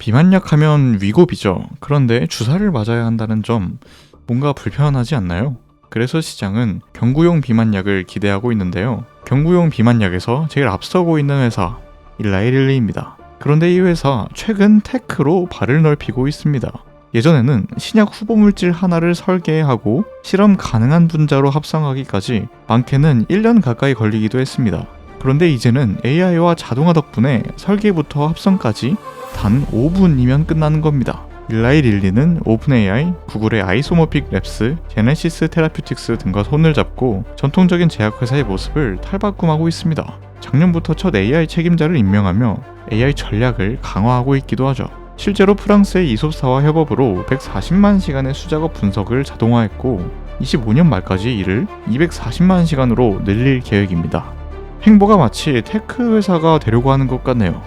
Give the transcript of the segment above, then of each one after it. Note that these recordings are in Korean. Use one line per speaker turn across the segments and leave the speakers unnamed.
비만약 하면 위고비죠. 그런데 주사를 맞아야 한다는 점 뭔가 불편하지 않나요? 그래서 시장은 경구용 비만약을 기대하고 있는데요. 경구용 비만약에서 제일 앞서고 있는 회사 일라이릴리입니다. 그런데 이 회사 최근 테크로 발을 넓히고 있습니다. 예전에는 신약 후보 물질 하나를 설계하고 실험 가능한 분자로 합성하기까지 많게는 1년 가까이 걸리기도 했습니다. 그런데 이제는 AI와 자동화 덕분에 설계부터 합성까지 단 5분이면 끝나는 겁니다. 일라이 릴리는 오픈AI, 구글의 아이소모픽 랩스, 제네시스 테라퓨틱스 등과 손을 잡고 전통적인 제약회사의 모습을 탈바꿈하고 있습니다. 작년부터 첫 AI 책임자를 임명하며 AI 전략을 강화하고 있기도 하죠. 실제로 프랑스의 이솝사와 협업으로 140만 시간의 수작업 분석을 자동화했고 25년 말까지 이를 240만 시간으로 늘릴 계획입니다. 행보가 마치 테크 회사가 되려고 하는 것 같네요.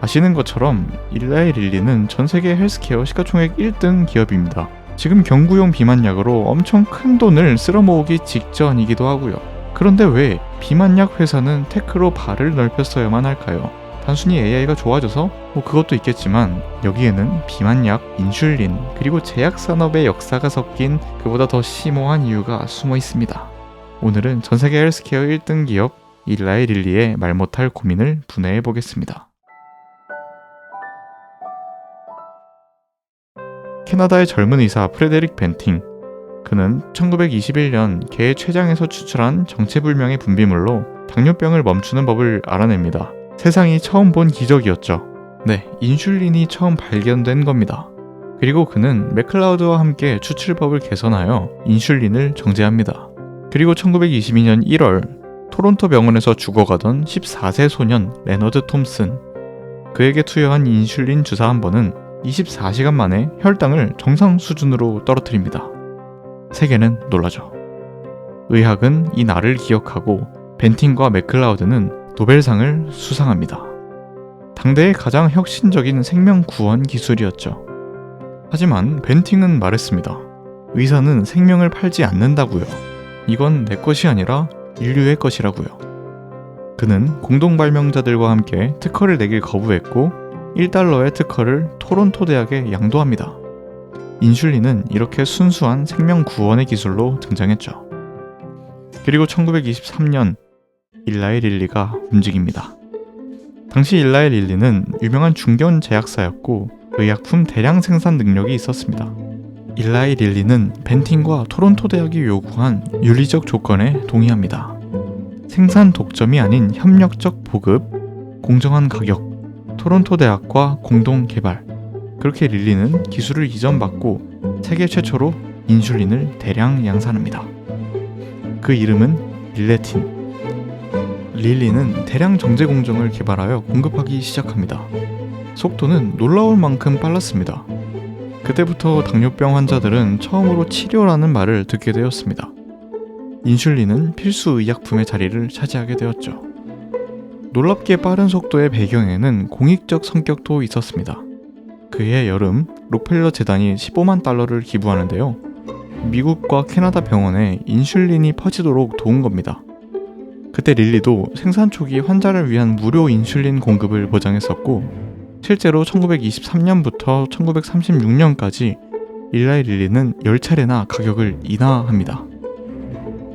아시는 것처럼 일라이 릴리는 전 세계 헬스케어 시가총액 1등 기업입니다. 지금 경구용 비만약으로 엄청 큰 돈을 쓸어 모으기 직전이기도 하고요. 그런데 왜 비만약 회사는 테크로 발을 넓혔어야만 할까요? 단순히 AI가 좋아져서 뭐 그것도 있겠지만 여기에는 비만약, 인슐린, 그리고 제약 산업의 역사가 섞인 그보다 더 심오한 이유가 숨어 있습니다. 오늘은 전 세계 헬스케어 1등 기업 일라이 릴리의 말 못할 고민을 분해해 보겠습니다. 캐나다의 젊은 의사 프레데릭 벤팅. 그는 1921년 개의 췌장에서 추출한 정체불명의 분비물로 당뇨병을 멈추는 법을 알아냅니다. 세상이 처음 본 기적이었죠. 네, 인슐린이 처음 발견된 겁니다. 그리고 그는 맥클라우드와 함께 추출법을 개선하여 인슐린을 정제합니다. 그리고 1922년 1월 토론토 병원에서 죽어가던 14세 소년 레너드 톰슨. 그에게 투여한 인슐린 주사 한 번은 24시간 만에 혈당을 정상 수준으로 떨어뜨립니다. 세계는 놀라죠. 의학은 이 날을 기억하고 벤틴과 맥클라우드는 노벨상을 수상합니다. 당대의 가장 혁신적인 생명 구원 기술이었죠. 하지만 벤팅은 말했습니다. 의사는 생명을 팔지 않는다고요. 이건 내 것이 아니라 인류의 것이라고요. 그는 공동 발명자들과 함께 특허를 내길 거부했고 1달러의 특허를 토론토 대학에 양도합니다. 인슐린은 이렇게 순수한 생명 구원의 기술로 등장했죠. 그리고 1923년 일라이 릴리가 움직입니다. 당시 일라이 릴리는 유명한 중견 제약사였고 의약품 대량 생산 능력이 있었습니다. 일라이 릴리는 벤틴과 토론토 대학이 요구한 윤리적 조건에 동의합니다. 생산 독점이 아닌 협력적 보급, 공정한 가격, 토론토 대학과 공동 개발. 그렇게 릴리는 기술을 이전받고 세계 최초로 인슐린을 대량 양산합니다. 그 이름은 릴레틴. 릴리는 대량 정제 공정을 개발하여 공급하기 시작합니다. 속도는 놀라울 만큼 빨랐습니다. 그때부터 당뇨병 환자들은 처음으로 치료라는 말을 듣게 되었습니다. 인슐린은 필수 의약품의 자리를 차지하게 되었죠. 놀랍게 빠른 속도의 배경에는 공익적 성격도 있었습니다. 그해 여름 록펠러 재단이 15만 달러를 기부하는데요. 미국과 캐나다 병원에 인슐린이 퍼지도록 도운 겁니다. 그때 릴리도 생산 초기 환자를 위한 무료 인슐린 공급을 보장했었고 실제로 1923년부터 1936년까지 일라이 릴리는 10차례나 가격을 인하합니다.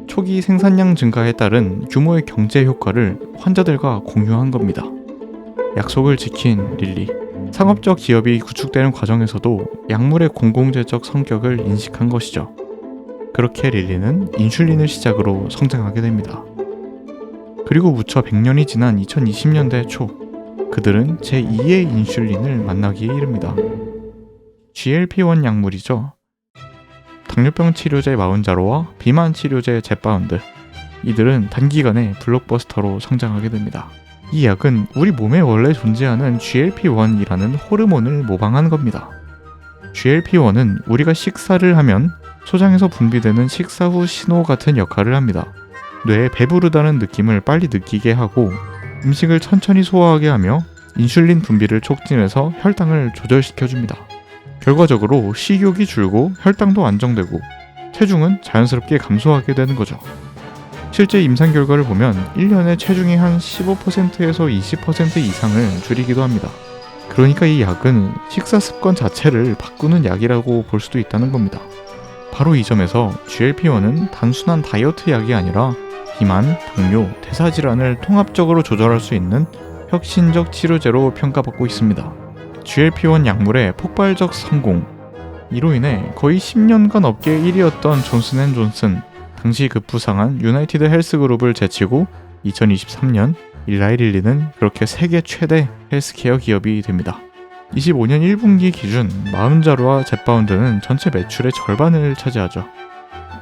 초기 생산량 증가에 따른 규모의 경제 효과를 환자들과 공유한 겁니다. 약속을 지킨 릴리. 상업적 기업이 구축되는 과정에서도 약물의 공공재적 성격을 인식한 것이죠. 그렇게 릴리는 인슐린을 시작으로 성장하게 됩니다. 그리고 무쳐 100년이 지난 2020년대 초, 그들은 제2의 인슐린을 만나기에 이릅니다. GLP-1 약물이죠. 당뇨병 치료제 마운자로와 비만 치료제 제파운드. 이들은 단기간에 블록버스터로 성장하게 됩니다. 이 약은 우리 몸에 원래 존재하는 GLP-1이라는 호르몬을 모방한 겁니다. GLP-1은 우리가 식사를 하면 소장에서 분비되는 식사 후 신호 같은 역할을 합니다. 뇌에 배부르다는 느낌을 빨리 느끼게 하고 음식을 천천히 소화하게 하며 인슐린 분비를 촉진해서 혈당을 조절시켜줍니다. 결과적으로 식욕이 줄고 혈당도 안정되고 체중은 자연스럽게 감소하게 되는 거죠. 실제 임상 결과를 보면 1년에 체중이 한 15%에서 20% 이상을 줄이기도 합니다. 그러니까 이 약은 식사 습관 자체를 바꾸는 약이라고 볼 수도 있다는 겁니다. 바로 이 점에서 GLP-1은 단순한 다이어트 약이 아니라 비만, 당뇨, 대사 질환을 통합적으로 조절할 수 있는 혁신적 치료제로 평가받고 있습니다. GLP-1 약물의 폭발적 성공 이로 인해 거의 10년간 업계 1위였던 존슨앤존슨 당시 급부상한 유나이티드 헬스그룹을 제치고 2023년 일라이릴리는 그렇게 세계 최대 헬스케어 기업이 됩니다. 25년 1분기 기준 마흔자루와 젯바운드는 전체 매출의 절반을 차지하죠.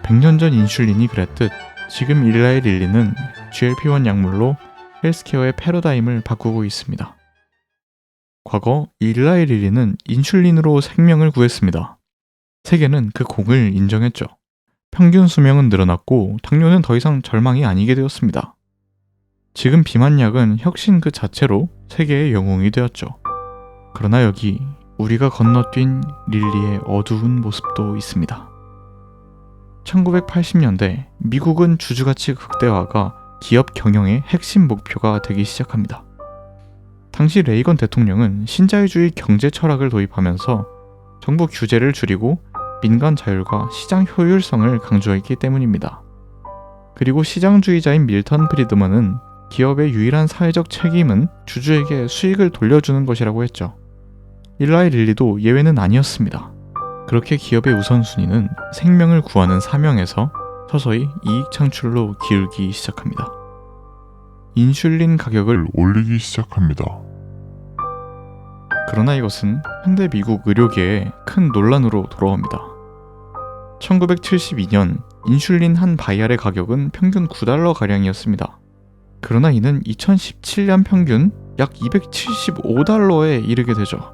100년 전 인슐린이 그랬듯 지금 일라이릴리는 GLP-1 약물로 헬스케어의 패러다임을 바꾸고 있습니다. 과거 일라이릴리는 인슐린으로 생명을 구했습니다. 세계는 그 공을 인정했죠. 평균 수명은 늘어났고 당뇨는 더 이상 절망이 아니게 되었습니다. 지금 비만약은 혁신 그 자체로 세계의 영웅이 되었죠. 그러나 여기 우리가 건너뛴 릴리의 어두운 모습도 있습니다. 1980년대 미국은 주주가치 극대화가 기업 경영의 핵심 목표가 되기 시작합니다. 당시 레이건 대통령은 신자유주의 경제 철학을 도입하면서 정부 규제를 줄이고 민간 자율과 시장 효율성을 강조했기 때문입니다. 그리고 시장주의자인 밀턴 프리드먼은 기업의 유일한 사회적 책임은 주주에게 수익을 돌려주는 것이라고 했죠. 일라이 릴리도 예외는 아니었습니다. 그렇게 기업의 우선순위는 생명을 구하는 사명에서 서서히 이익 창출로 기울기 시작합니다. 인슐린 가격을
올리기 시작합니다.
그러나 이것은 현대 미국 의료계에 큰 논란으로 돌아옵니다. 1972년 인슐린 한 바이알의 가격은 평균 9달러 가량이었습니다. 그러나 이는 2017년 평균 약 275달러에 이르게 되죠.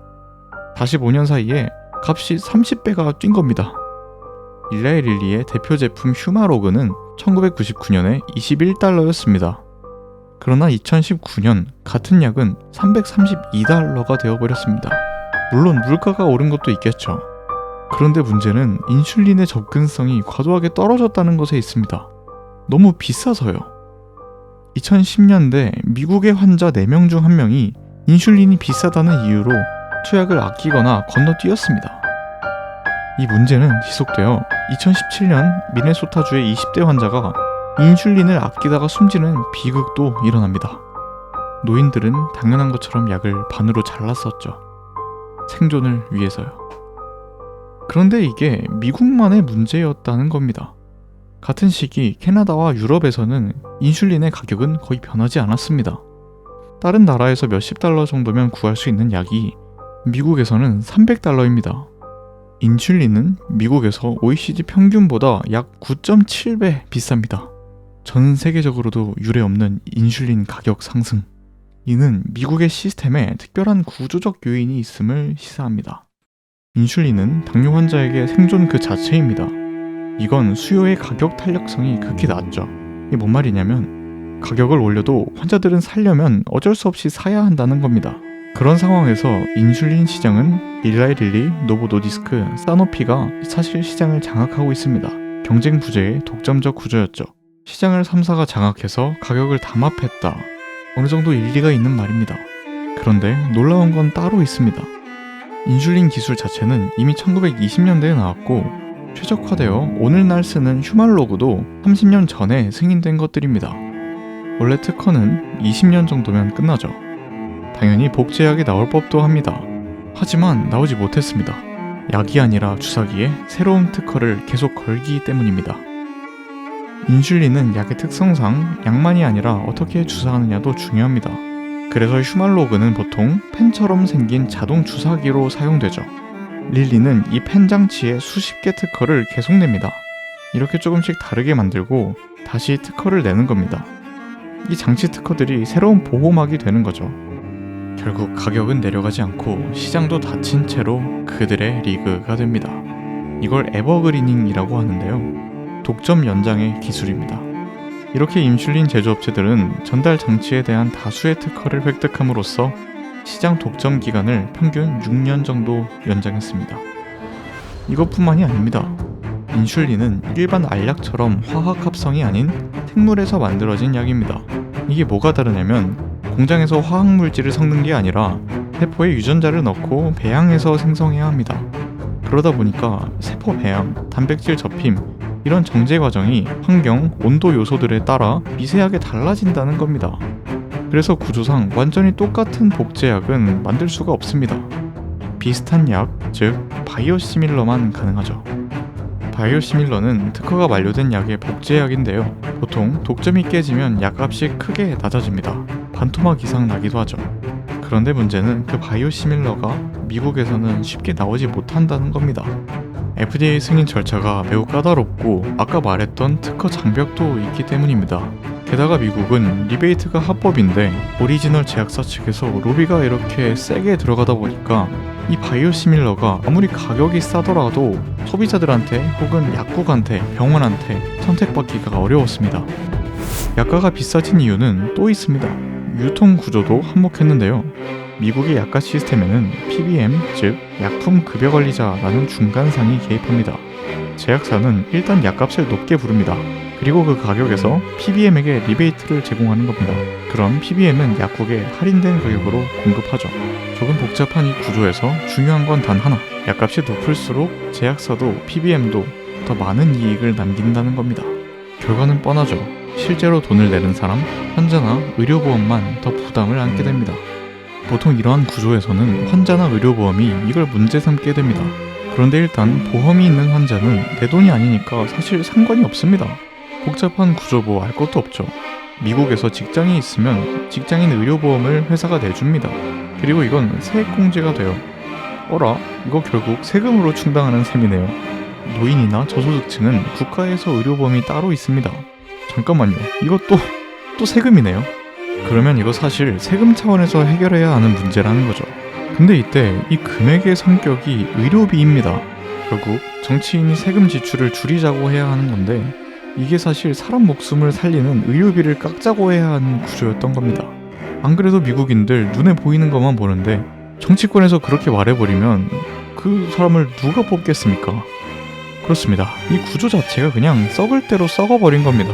다시 5년 사이에 값이 30배가 뛴 겁니다. 일라이 릴리의 대표 제품 휴마로그는 1999년에 21달러였습니다. 그러나 2019년 같은 약은 332달러가 되어버렸습니다. 물론 물가가 오른 것도 있겠죠. 그런데 문제는 인슐린의 접근성이 과도하게 떨어졌다는 것에 있습니다. 너무 비싸서요. 2010년대 미국의 환자 4명 중 1명이 인슐린이 비싸다는 이유로 투약을 아끼거나 건너뛰었습니다. 이 문제는 지속되어 2017년 미네소타주의 20대 환자가 인슐린을 아끼다가 숨지는 비극도 일어납니다. 노인들은 당연한 것처럼 약을 반으로 잘랐었죠. 생존을 위해서요. 그런데 이게 미국만의 문제였다는 겁니다. 같은 시기 캐나다와 유럽에서는 인슐린의 가격은 거의 변하지 않았습니다. 다른 나라에서 몇십 달러 정도면 구할 수 있는 약이 미국에서는 300달러입니다. 인슐린은 미국에서 OECD 평균보다 약 9.7배 비쌉니다. 전 세계적으로도 유례 없는 인슐린 가격 상승. 이는 미국의 시스템에 특별한 구조적 요인이 있음을 시사합니다. 인슐린은 당뇨 환자에게 생존 그 자체입니다. 이건 수요의 가격 탄력성이 극히 낮죠. 이게 뭔 말이냐면 가격을 올려도 환자들은 살려면 어쩔 수 없이 사야 한다는 겁니다. 그런 상황에서 인슐린 시장은 일라이릴리, 노보노디스크, 사노피가 사실 시장을 장악하고 있습니다. 경쟁 부재의 독점적 구조였죠. 시장을 3사가 장악해서 가격을 담합했다. 어느 정도 일리가 있는 말입니다. 그런데 놀라운 건 따로 있습니다. 인슐린 기술 자체는 이미 1920년대에 나왔고 최적화되어 오늘날 쓰는 휴말로그도 30년 전에 승인된 것들입니다. 원래 특허는 20년 정도면 끝나죠. 당연히 복제약이 나올 법도 합니다. 하지만 나오지 못했습니다. 약이 아니라 주사기에 새로운 특허를 계속 걸기 때문입니다. 인슐린은 약의 특성상 약만이 아니라 어떻게 주사하느냐도 중요합니다. 그래서 휴말로그는 보통 펜처럼 생긴 자동 주사기로 사용되죠. 릴리는 이 펜 장치에 수십 개 특허를 계속 냅니다. 이렇게 조금씩 다르게 만들고 다시 특허를 내는 겁니다. 이 장치 특허들이 새로운 보호막이 되는 거죠. 결국 가격은 내려가지 않고 시장도 닫힌 채로 그들의 리그가 됩니다. 이걸 에버그리닝이라고 하는데요. 독점 연장의 기술입니다. 이렇게 인슐린 제조업체들은 전달 장치에 대한 다수의 특허를 획득함으로써 시장 독점 기간을 평균 6년 정도 연장했습니다. 이것뿐만이 아닙니다. 인슐린은 일반 알약처럼 화학 합성이 아닌 생물에서 만들어진 약입니다. 이게 뭐가 다르냐면 공장에서 화학 물질을 섞는 게 아니라 세포에 유전자를 넣고 배양해서 생성해야 합니다. 그러다 보니까 세포 배양, 단백질 접힘, 이런 정제 과정이 환경, 온도 요소들에 따라 미세하게 달라진다는 겁니다. 그래서 구조상 완전히 똑같은 복제약은 만들 수가 없습니다. 비슷한 약, 즉 바이오시밀러만 가능하죠. 바이오시밀러는 특허가 만료된 약의 복제약인데요. 보통 독점이 깨지면 약값이 크게 낮아집니다. 반토막 이상 나기도 하죠. 그런데 문제는 그 바이오시밀러가 미국에서는 쉽게 나오지 못한다는 겁니다. FDA 승인 절차가 매우 까다롭고 아까 말했던 특허 장벽도 있기 때문입니다. 게다가 미국은 리베이트가 합법인데 오리지널 제약사 측에서 로비가 이렇게 세게 들어가다 보니까 이 바이오시밀러가 아무리 가격이 싸더라도 소비자들한테 혹은 약국한테 병원한테 선택받기가 어려웠습니다. 약가가 비싸진 이유는 또 있습니다. 유통 구조도 한몫했는데요. 미국의 약가 시스템에는 PBM, 즉 약품 급여 관리자라는 중간상이 개입합니다. 제약사는 일단 약값을 높게 부릅니다. 그리고 그 가격에서 PBM에게 리베이트를 제공하는 겁니다. 그럼 PBM은 약국에 할인된 가격으로 공급하죠. 조금 복잡한 이 구조에서 중요한 건 단 하나. 약값이 높을수록 제약사도 PBM도 더 많은 이익을 남긴다는 겁니다. 결과는 뻔하죠. 실제로 돈을 내는 사람, 환자나 의료보험만 더 부담을 안게 됩니다. 보통 이러한 구조에서는 환자나 의료보험이 이걸 문제 삼게 됩니다. 그런데 일단 보험이 있는 환자는 내 돈이 아니니까 사실 상관이 없습니다. 복잡한 구조 뭐 알 것도 없죠. 미국에서 직장이 있으면 직장인 의료보험을 회사가 내줍니다. 그리고 이건 세액공제가 돼요. 어라, 이거 결국 세금으로 충당하는 셈이네요. 노인이나 저소득층은 국가에서 의료보험이 따로 있습니다. 잠깐만요. 이것도 또 세금이네요. 그러면 이거 사실 세금 차원에서 해결해야 하는 문제라는 거죠. 근데 이때 이 금액의 성격이 의료비입니다. 결국 정치인이 세금 지출을 줄이자고 해야 하는 건데 이게 사실 사람 목숨을 살리는 의료비를 깎자고 해야 하는 구조였던 겁니다. 안 그래도 미국인들 눈에 보이는 것만 보는데 정치권에서 그렇게 말해버리면 그 사람을 누가 뽑겠습니까? 그렇습니다. 이 구조 자체가 그냥 썩을 대로 썩어버린 겁니다.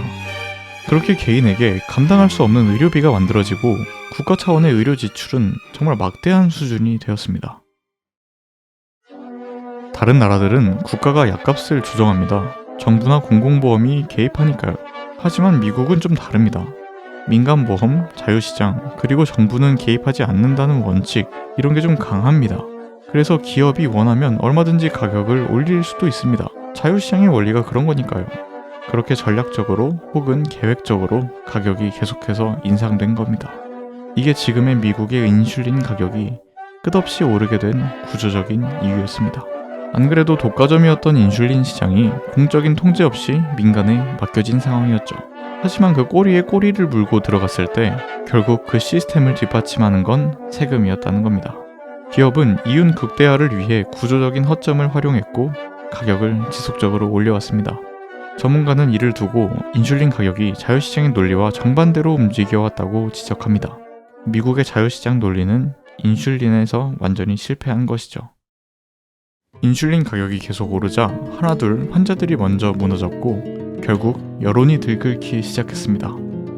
그렇게 개인에게 감당할 수 없는 의료비가 만들어지고 국가 차원의 의료 지출은 정말 막대한 수준이 되었습니다. 다른 나라들은 국가가 약값을 조정합니다. 정부나 공공보험이 개입하니까요. 하지만 미국은 좀 다릅니다. 민간보험, 자유시장, 그리고 정부는 개입하지 않는다는 원칙, 이런 게 좀 강합니다. 그래서 기업이 원하면 얼마든지 가격을 올릴 수도 있습니다. 자유시장의 원리가 그런 거니까요. 그렇게 전략적으로 혹은 계획적으로 가격이 계속해서 인상된 겁니다. 이게 지금의 미국의 인슐린 가격이 끝없이 오르게 된 구조적인 이유였습니다. 안 그래도 독과점이었던 인슐린 시장이 공적인 통제 없이 민간에 맡겨진 상황이었죠. 하지만 그 꼬리에 꼬리를 물고 들어갔을 때 결국 그 시스템을 뒷받침하는 건 세금이었다는 겁니다. 기업은 이윤 극대화를 위해 구조적인 허점을 활용했고 가격을 지속적으로 올려왔습니다. 전문가는 이를 두고 인슐린 가격이 자유시장의 논리와 정반대로 움직여왔다고 지적합니다. 미국의 자유시장 논리는 인슐린에서 완전히 실패한 것이죠. 인슐린 가격이 계속 오르자 하나둘 환자들이 먼저 무너졌고 결국 여론이 들끓기 시작했습니다.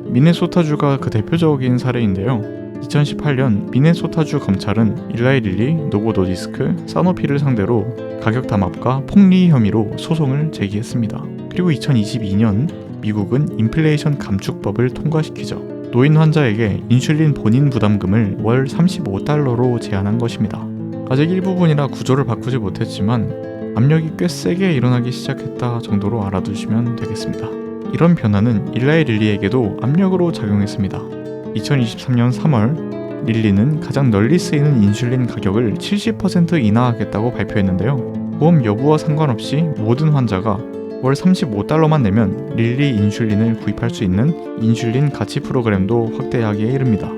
미네소타주가 그 대표적인 사례인데요. 2018년 미네소타주 검찰은 일라이 릴리, 노보노디스크, 사노피를 상대로 가격 담합과 폭리 혐의로 소송을 제기했습니다. 그리고 2022년 미국은 인플레이션 감축법을 통과시키죠. 노인 환자에게 인슐린 본인 부담금을 월 35달러로 제한한 것입니다. 아직 일부분이라 구조를 바꾸지 못했지만 압력이 꽤 세게 일어나기 시작했다 정도로 알아두시면 되겠습니다. 이런 변화는 일라이 릴리에게도 압력으로 작용했습니다. 2023년 3월 릴리는 가장 널리 쓰이는 인슐린 가격을 70% 인하하겠다고 발표했는데요. 보험 여부와 상관없이 모든 환자가 월 35달러만 내면 릴리 인슐린을 구입할 수 있는 인슐린 가치 프로그램도 확대하기에 이릅니다.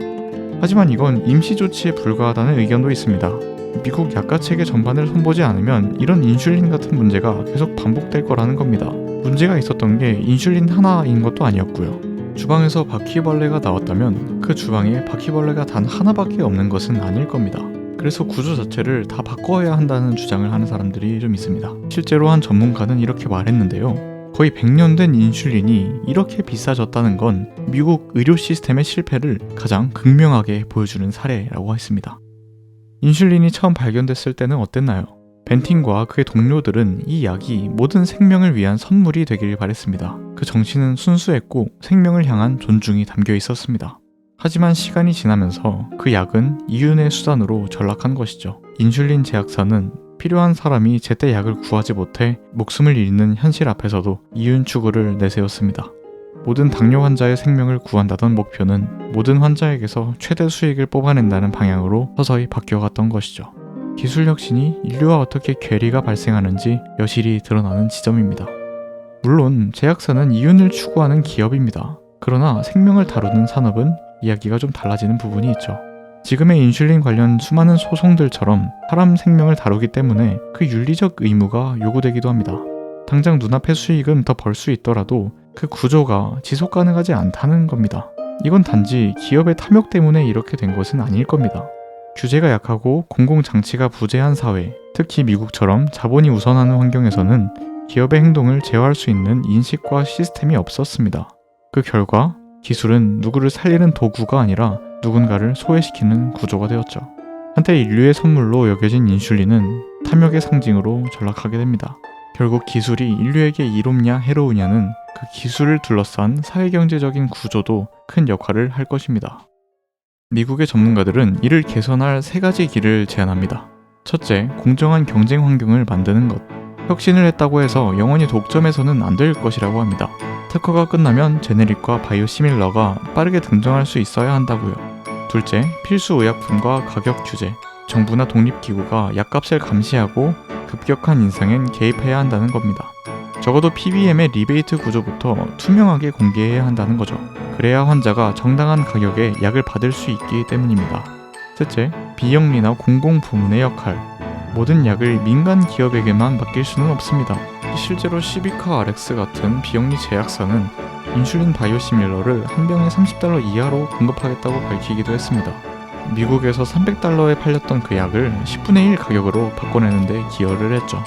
하지만 이건 임시 조치에 불과하다는 의견도 있습니다. 미국 약가 체계 전반을 손보지 않으면 이런 인슐린 같은 문제가 계속 반복될 거라는 겁니다. 문제가 있었던 게 인슐린 하나인 것도 아니었고요. 주방에서 바퀴벌레가 나왔다면 그 주방에 바퀴벌레가 단 하나밖에 없는 것은 아닐 겁니다. 그래서 구조 자체를 다 바꿔야 한다는 주장을 하는 사람들이 좀 있습니다. 실제로 한 전문가는 이렇게 말했는데요. 거의 100년 된 인슐린이 이렇게 비싸졌다는 건 미국 의료 시스템의 실패를 가장 극명하게 보여주는 사례라고 했습니다. 인슐린이 처음 발견됐을 때는 어땠나요? 벤틴과 그의 동료들은 이 약이 모든 생명을 위한 선물이 되길 바랬습니다. 그 정신은 순수했고 생명을 향한 존중이 담겨 있었습니다. 하지만 시간이 지나면서 그 약은 이윤의 수단으로 전락한 것이죠. 인슐린 제약사는 필요한 사람이 제때 약을 구하지 못해 목숨을 잃는 현실 앞에서도 이윤 추구를 내세웠습니다. 모든 당뇨 환자의 생명을 구한다던 목표는 모든 환자에게서 최대 수익을 뽑아낸다는 방향으로 서서히 바뀌어갔던 것이죠. 기술 혁신이 인류와 어떻게 괴리가 발생하는지 여실히 드러나는 지점입니다. 물론 제약사는 이윤을 추구하는 기업입니다. 그러나 생명을 다루는 산업은 이야기가 좀 달라지는 부분이 있죠. 지금의 인슐린 관련 수많은 소송들처럼 사람 생명을 다루기 때문에 그 윤리적 의무가 요구되기도 합니다. 당장 눈앞의 수익은 더 벌 수 있더라도 그 구조가 지속 가능하지 않다는 겁니다. 이건 단지 기업의 탐욕 때문에 이렇게 된 것은 아닐 겁니다. 규제가 약하고 공공장치가 부재한 사회, 특히 미국처럼 자본이 우선하는 환경에서는 기업의 행동을 제어할 수 있는 인식과 시스템이 없었습니다. 그 결과 기술은 누구를 살리는 도구가 아니라 누군가를 소외시키는 구조가 되었죠. 한때 인류의 선물로 여겨진 인슐린은 탐욕의 상징으로 전락하게 됩니다. 결국 기술이 인류에게 이롭냐 해로우냐는 그 기술을 둘러싼 사회경제적인 구조도 큰 역할을 할 것입니다. 미국의 전문가들은 이를 개선할 세 가지 길을 제안합니다. 첫째, 공정한 경쟁 환경을 만드는 것. 혁신을 했다고 해서 영원히 독점해서는 안 될 것이라고 합니다. 특허가 끝나면 제네릭과 바이오시밀러가 빠르게 등장할 수 있어야 한다고요. 둘째, 필수 의약품과 가격 규제. 정부나 독립기구가 약값을 감시하고 급격한 인상엔 개입해야 한다는 겁니다. 적어도 PBM의 리베이트 구조부터 투명하게 공개해야 한다는 거죠. 그래야 환자가 정당한 가격에 약을 받을 수 있기 때문입니다. 셋째, 비영리나 공공부문의 역할. 모든 약을 민간 기업에게만 맡길 수는 없습니다. 실제로 시비카 RX 같은 비영리 제약사는 인슐린 바이오시밀러를 한 병에 30달러 이하로 공급하겠다고 밝히기도 했습니다. 미국에서 300달러에 팔렸던 그 약을 10분의 1 가격으로 바꿔내는데 기여를 했죠.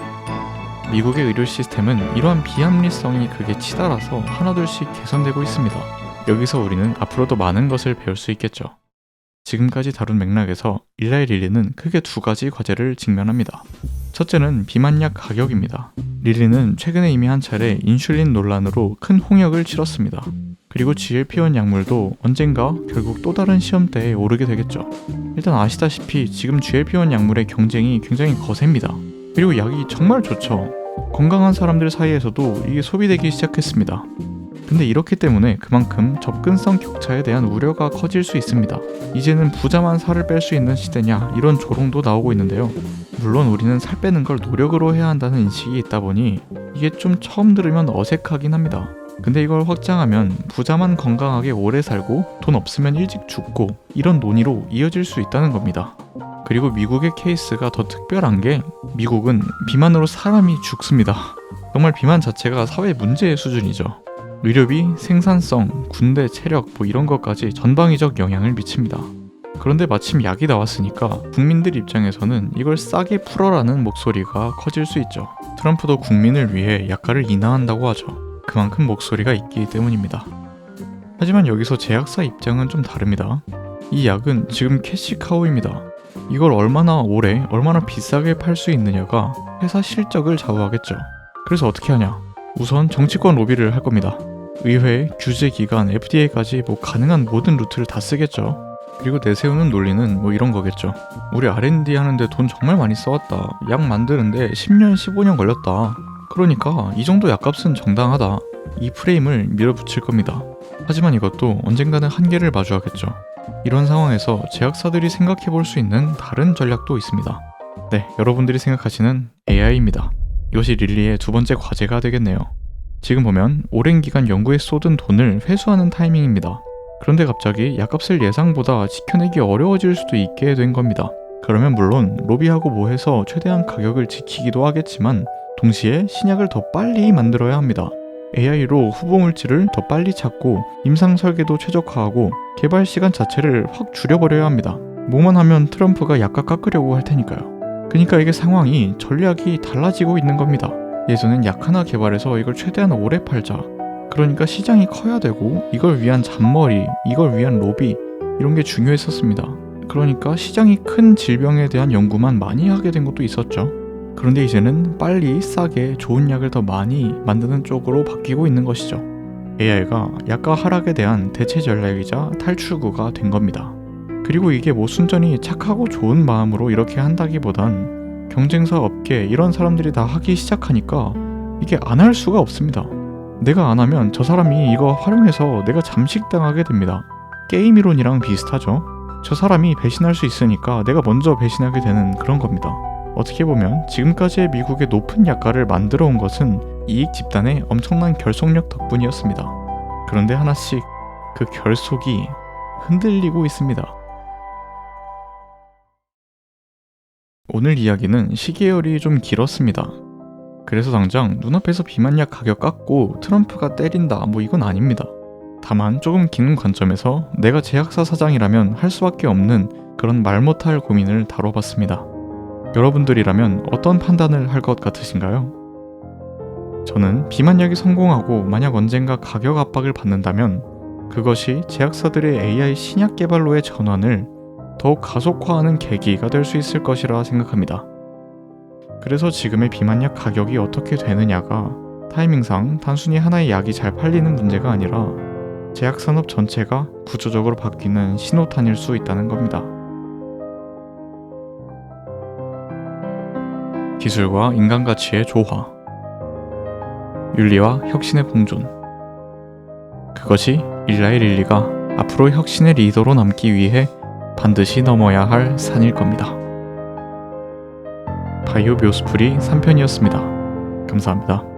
미국의 의료 시스템은 이러한 비합리성이 극에 치달아서 하나둘씩 개선되고 있습니다. 여기서 우리는 앞으로도 많은 것을 배울 수 있겠죠. 지금까지 다룬 맥락에서 일라이 릴리는 크게 두 가지 과제를 직면합니다. 첫째는 비만약 가격입니다. 릴리는 최근에 이미 한 차례 인슐린 논란으로 큰 홍역을 치렀습니다. 그리고 GLP-1 약물도 언젠가 결국 또 다른 시험대에 오르게 되겠죠. 일단 아시다시피 지금 GLP-1 약물의 경쟁이 굉장히 거셉니다. 그리고 약이 정말 좋죠. 건강한 사람들 사이에서도 이게 소비되기 시작했습니다. 근데 이렇기 때문에 그만큼 접근성 격차에 대한 우려가 커질 수 있습니다. 이제는 부자만 살을 뺄 수 있는 시대냐 이런 조롱도 나오고 있는데요. 물론 우리는 살 빼는 걸 노력으로 해야 한다는 인식이 있다 보니 이게 좀 처음 들으면 어색하긴 합니다. 근데 이걸 확장하면 부자만 건강하게 오래 살고 돈 없으면 일찍 죽고 이런 논의로 이어질 수 있다는 겁니다. 그리고 미국의 케이스가 더 특별한 게 미국은 비만으로 사람이 죽습니다. 정말 비만 자체가 사회 문제의 수준이죠. 의료비, 생산성, 군대 체력 뭐 이런 것까지 전방위적 영향을 미칩니다. 그런데 마침 약이 나왔으니까 국민들 입장에서는 이걸 싸게 풀어라는 목소리가 커질 수 있죠. 트럼프도 국민을 위해 약가를 인하한다고 하죠. 그만큼 목소리가 있기 때문입니다. 하지만 여기서 제약사 입장은 좀 다릅니다. 이 약은 지금 캐시카우입니다. 이걸 얼마나 오래, 얼마나 비싸게 팔 수 있느냐가 회사 실적을 좌우하겠죠. 그래서 어떻게 하냐? 우선 정치권 로비를 할 겁니다. 의회, 규제기관, FDA까지 뭐 가능한 모든 루트를 다 쓰겠죠. 그리고 내세우는 논리는 뭐 이런 거겠죠. 우리 R&D 하는데 돈 정말 많이 써왔다. 약 만드는데 10년, 15년 걸렸다. 그러니까 이 정도 약값은 정당하다. 이 프레임을 밀어붙일 겁니다. 하지만 이것도 언젠가는 한계를 마주하겠죠. 이런 상황에서 제약사들이 생각해 볼 수 있는 다른 전략도 있습니다. 네, 여러분들이 생각하시는 AI입니다. 이것이 릴리의 두 번째 과제가 되겠네요. 지금 보면 오랜 기간 연구에 쏟은 돈을 회수하는 타이밍입니다. 그런데 갑자기 약값을 예상보다 지켜내기 어려워질 수도 있게 된 겁니다. 그러면 물론 로비하고 뭐해서 최대한 가격을 지키기도 하겠지만 동시에 신약을 더 빨리 만들어야 합니다. AI로 후보 물질을 더 빨리 찾고 임상 설계도 최적화하고 개발 시간 자체를 확 줄여버려야 합니다. 뭐만 하면 트럼프가 약값 깎으려고 할 테니까요. 그러니까 이게 상황이 전략이 달라지고 있는 겁니다. 예전엔 약 하나 개발해서 이걸 최대한 오래 팔자. 그러니까 시장이 커야 되고 이걸 위한 잔머리, 이걸 위한 로비 이런 게 중요했었습니다. 그러니까 시장이 큰 질병에 대한 연구만 많이 하게 된 것도 있었죠. 그런데 이제는 빨리 싸게 좋은 약을 더 많이 만드는 쪽으로 바뀌고 있는 것이죠. AI가 약과 하락에 대한 대체 전략이자 탈출구가 된 겁니다. 그리고 이게 뭐 순전히 착하고 좋은 마음으로 이렇게 한다기보단 경쟁사 업계 이런 사람들이 다 하기 시작하니까 이게 안 할 수가 없습니다. 내가 안 하면 저 사람이 이거 활용해서 내가 잠식당하게 됩니다. 게임 이론이랑 비슷하죠. 저 사람이 배신할 수 있으니까 내가 먼저 배신하게 되는 그런 겁니다. 어떻게 보면 지금까지의 미국의 높은 약가를 만들어 온 것은 이익 집단의 엄청난 결속력 덕분이었습니다. 그런데 하나씩 그 결속이 흔들리고 있습니다. 오늘 이야기는 시계열이 좀 길었습니다. 그래서 당장 눈앞에서 비만약 가격 깎고 트럼프가 때린다 뭐 이건 아닙니다. 다만 조금 긴 관점에서 내가 제약사 사장이라면 할 수밖에 없는 그런 말 못할 고민을 다뤄봤습니다. 여러분들이라면 어떤 판단을 할 것 같으신가요? 저는 비만약이 성공하고 만약 언젠가 가격 압박을 받는다면 그것이 제약사들의 AI 신약 개발로의 전환을 더욱 가속화하는 계기가 될 수 있을 것이라 생각합니다. 그래서 지금의 비만약 가격이 어떻게 되느냐가 타이밍상 단순히 하나의 약이 잘 팔리는 문제가 아니라 제약산업 전체가 구조적으로 바뀌는 신호탄일 수 있다는 겁니다. 기술과 인간 가치의 조화, 윤리와 혁신의 공존. 그것이 일라의 릴리가 앞으로 혁신의 리더로 남기 위해 반드시 넘어야 할 산일 겁니다. 바이오 묘스풀이 3편이었습니다. 감사합니다.